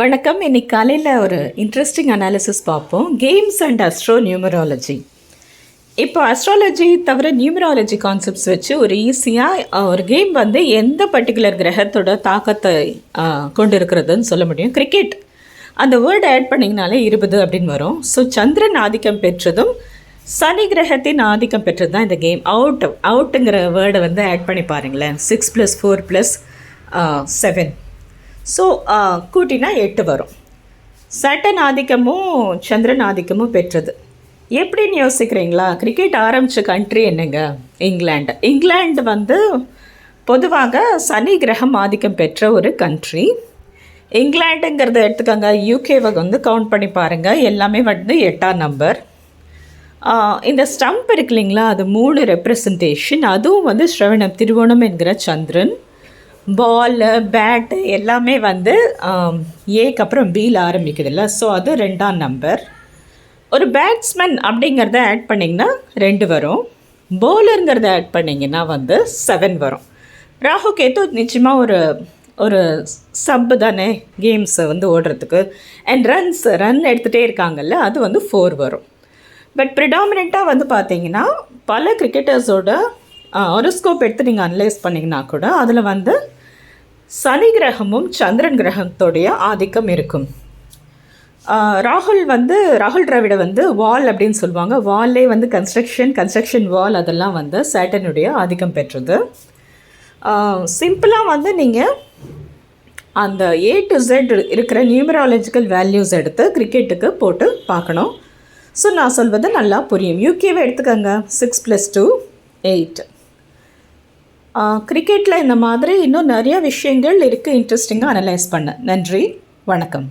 வணக்கம். இன்னைக்கு காலையில் ஒரு இன்ட்ரெஸ்டிங் அனாலிசிஸ் பார்ப்போம். கேம்ஸ் அண்ட் அஸ்ட்ரோ நியூமராலஜி இப்போ அஸ்ட்ராலஜி தவிர நியூமராலஜி கான்செப்ட்ஸ் வச்சு ஒரு ஈஸியாக ஒரு கேம் வந்து எந்த பர்டிகுலர் கிரகத்தோட தாக்கத்தை கொண்டு இருக்கிறதுன்னு சொல்ல முடியும். கிரிக்கெட் அந்த வேர்டு ஆட் பண்ணிங்கனாலே இருபது அப்படின்னு வரும். ஸோ சந்திரன் ஆதிக்கம் பெற்றதும் சனி கிரகத்தின் ஆதிக்கம் பெற்றது தான் இந்த கேம் அவுட் அவுட்டுங்கிற வேர்டை வந்து ஆட் பண்ணி பாருங்களேன். Six plus four plus seven so கூட்டினா எட்டு வரும். சட்டன் ஆதிக்கமும் சந்திரன் ஆதிக்கமும் பெற்றது. எப்படின்னு யோசிக்கிறீங்களா? கிரிக்கெட் ஆரம்பித்த கண்ட்ரி என்னங்க? இங்கிலாண்டு இங்கிலாண்டு வந்து பொதுவாக சனி கிரகம் ஆதிக்கம் பெற்ற ஒரு கண்ட்ரி இங்கிலாண்டுங்கிறத எடுத்துக்கோங்க. யூகேவை வந்து கவுண்ட் பண்ணி பாருங்கள் எல்லாமே வந்து எட்டாம் நம்பர் இந்த ஸ்டம்ப் இருக்கு இல்லைங்களா? அது மூணு ரெப்ரசன்டேஷன் அதுவும் வந்து ஸ்ரவணம் திருவோணம் என்கிற சந்திரன். பால் பேட்டு எல்லாமே வந்து ஏக்கு அப்புறம் பியில் ஆரம்பிக்குதுல்ல. ஸோ அது ரெண்டாம் நம்பர் ஒரு பேட்ஸ்மேன் அப்படிங்கிறத ஆட் பண்ணிங்கன்னா ரெண்டு வரும். பவுலருங்கிறத ஆட் பண்ணிங்கன்னா வந்து செவன் வரும். ராகு கேத்து நிச்சயமாக ஒரு ஒரு சப்பு தானே கேம்ஸை வந்து ஓடுறதுக்கு. அண்ட் ரன்ஸ் ரன் எடுத்துகிட்டே இருக்காங்கல்ல அது வந்து ஃபோர் வரும். பட் ப்ரிடாமினெண்ட்டாக வந்து பார்த்தீங்கன்னா பல கிரிக்கெட்டர்ஸோட ஹொரோஸ்கோப் எடுத்து நீங்கள் அனலைஸ் பண்ணிங்கன்னா கூட அதில் வந்து சனி கிரகமும் சந்திரன் கிரகத்தோடைய ஆதிக்கம் இருக்கும். ராகுல் வந்து ராகுல் டிராவிட வந்து வால் அப்படின்னு சொல்லுவாங்க. வால்லே வந்து கன்ஸ்ட்ரக்ஷன் கன்ஸ்ட்ரக்ஷன் வால் அதெல்லாம் வந்து சேட்டனுடைய ஆதிக்கம் பெற்றது. சிம்பிளாக வந்து நீங்கள் அந்த ஏ டு Z இருக்கிற நியூமராலஜிக்கல் வேல்யூஸ் எடுத்து கிரிக்கெட்டுக்கு போட்டு பார்க்கணும். ஸோ நான் சொல்வது நல்லா புரியும். யூகேவை எடுத்துக்கோங்க. சிக்ஸ் ப்ளஸ் டூ எயிட் கிரிக்கெட்டில் இந்த மாதிரி இன்னும் நிறைய விஷயங்கள் இருக்குது இன்ட்ரெஸ்டிங்காக அனலைஸ் பண்ண. நன்றி. வணக்கம்.